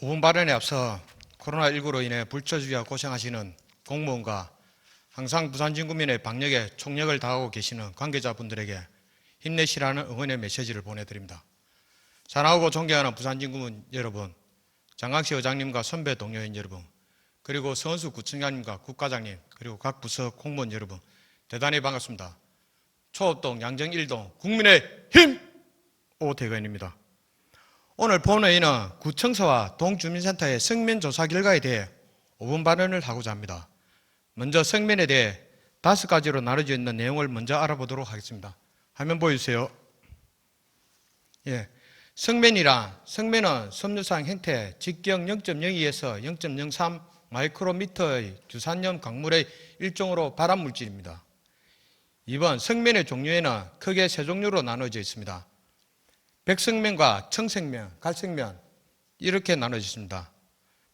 5분 발언에 앞서 코로나19로 인해 불처주의와 고생하시는 공무원과 항상 부산 진구민의 방역에 총력을 다하고 계시는 관계자분들에게 힘내시라는 응원의 메시지를 보내드립니다. 사랑하고 존경하는 부산 진구민 여러분, 장강시 의장님과 선배 동료인 여러분, 그리고 서원수 구청장님과 국과장님, 그리고 각 부서 공무원 여러분, 대단히 반갑습니다. 초업동 양정 1동 국민의 힘 오태근입니다. 오늘 본회의는 구청서와 동주민센터의 성면 조사 결과에 대해 5분 발언을 하고자 합니다. 먼저 성면에 대해 다섯 가지로 나눠져 있는 내용을 먼저 알아보도록 하겠습니다. 화면 보여주세요. 예. 성면이란 성면은 섬유상 형태 직경 0.02에서 0.03 마이크로미터의 주산염 강물의 일종으로 발암 물질입니다. 2번 성면의 종류에는 크게 세 종류로 나눠져 있습니다. 백성면과 청색면, 갈색면 이렇게 나눠져 있습니다.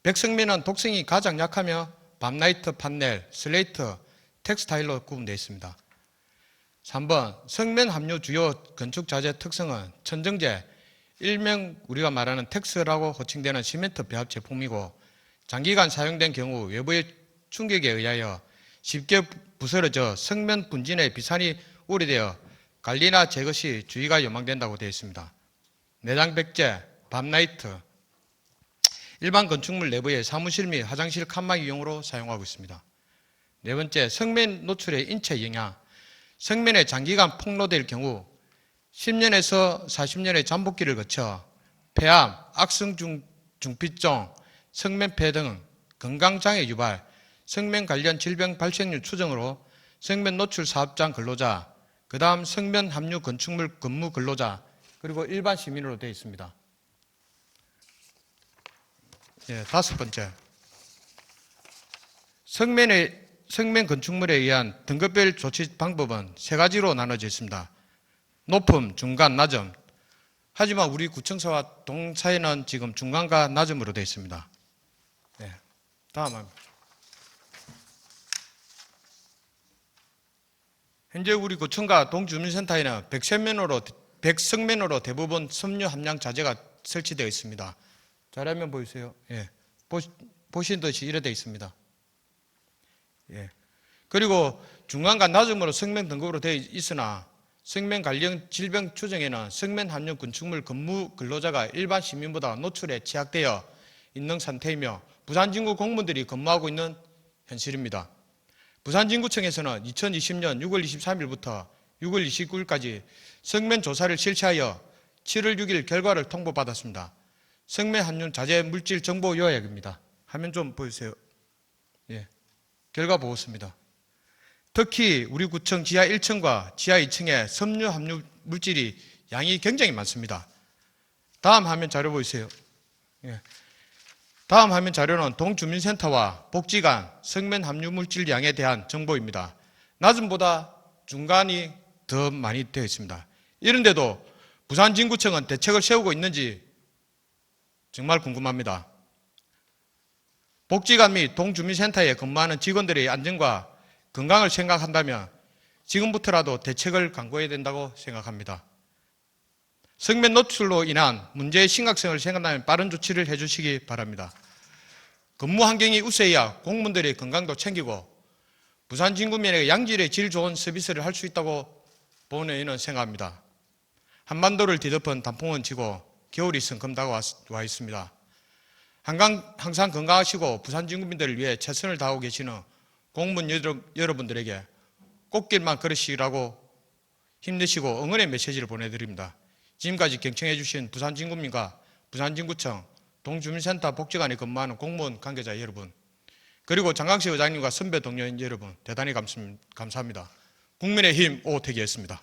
백성면은 독성이 가장 약하며 밤라이트 판넬, 슬레이트, 텍스타일로 구분되어 있습니다. 3번 성면 함유 주요 건축 자재 특성은 천정제, 일명 우리가 말하는 텍스라고 호칭되는 시멘트 배합 제품이고 장기간 사용된 경우 외부의 충격에 의하여 쉽게 부스러져 성면 분진의 비산이 우려되어 관리나 제거 시 주의가 요망된다고 되어 있습니다. 내장 백제, 밤라이트, 일반 건축물 내부의 사무실 및 화장실 칸막 이용으로 사용하고 있습니다. 네 번째, 성면 노출의 인체 영향. 성면에 장기간 폭로될 경우 10년에서 40년의 잠복기를 거쳐 폐암, 악성 중피증, 성면폐 등 건강장애 유발, 성면 관련 질병 발생률 추정으로 성면 노출 사업장 근로자, 그 다음 성면 함유 건축물 근무 근로자, 그리고 일반 시민으로 되어 있습니다. 예, 다섯 번째. 성면의 성면 건축물에 의한 등급별 조치 방법은 세 가지로 나눠져 있습니다. 높음, 중간, 낮음. 하지만 우리 구청서와 동사에는 지금 중간과 낮음으로 되어 있습니다. 네. 다음. 현재 우리 구청과 동주민센터에는 백세면으로 백성면으로 대부분 섬유 함량 자재가 설치되어 있습니다. 자료면 보이세요? 예. 보신 듯이 이래 되어 있습니다. 예. 그리고 중간과 낮음으로 성면 등급으로 되어 있으나 성면 관련 질병 추정에는 성면 함유 건축물 근무 근로자가 일반 시민보다 노출에 취약되어 있는 상태이며 부산진구 공무원들이 근무하고 있는 현실입니다. 부산진구청에서는 2020년 6월 23일부터 6월 29일까지 성면 조사를 실시하여 7월 6일 결과를 통보받았습니다. 성면 함유 자재 물질 정보 요약입니다. 화면 좀 보여주세요. 예. 결과 보고서입니다. 특히 우리 구청 지하 1층과 지하 2층에 섬유 함유 물질이 양이 굉장히 많습니다. 다음 화면 자료 보이세요. 예. 다음 화면 자료는 동주민센터와 복지관 성면 함유 물질 양에 대한 정보입니다. 낮음보다 중간이 더 많이 되어 있습니다. 이런데도 부산 진구청은 대책을 세우고 있는지 정말 궁금합니다. 복지관 및 동주민센터에 근무하는 직원들의 안전과 건강을 생각한다면 지금부터라도 대책을 강구해야 된다고 생각합니다. 성면 노출로 인한 문제의 심각성을 생각하면 빠른 조치를 해주시기 바랍니다. 근무 환경이 우세해야 공무원들의 건강도 챙기고 부산 진구민에게 양질의 질 좋은 서비스를 할 수 있다고 본회의는 생각합니다. 한반도를 뒤덮은 단풍은 지고 겨울이 성큼다고 와 있습니다. 한강, 항상 건강하시고 부산 진구민들을 위해 최선을 다하고 계시는 공무원 여러분들에게 꽃길만 걸으시라고 힘내시고 응원의 메시지를 보내드립니다. 지금까지 경청해 주신 부산 진구민과 부산 진구청 동주민센터 복지관에 근무하는 공무원 관계자 여러분 그리고 장강시 의장님과 선배 동료인 여러분 대단히 감사합니다. 국민의힘 오태기였습니다.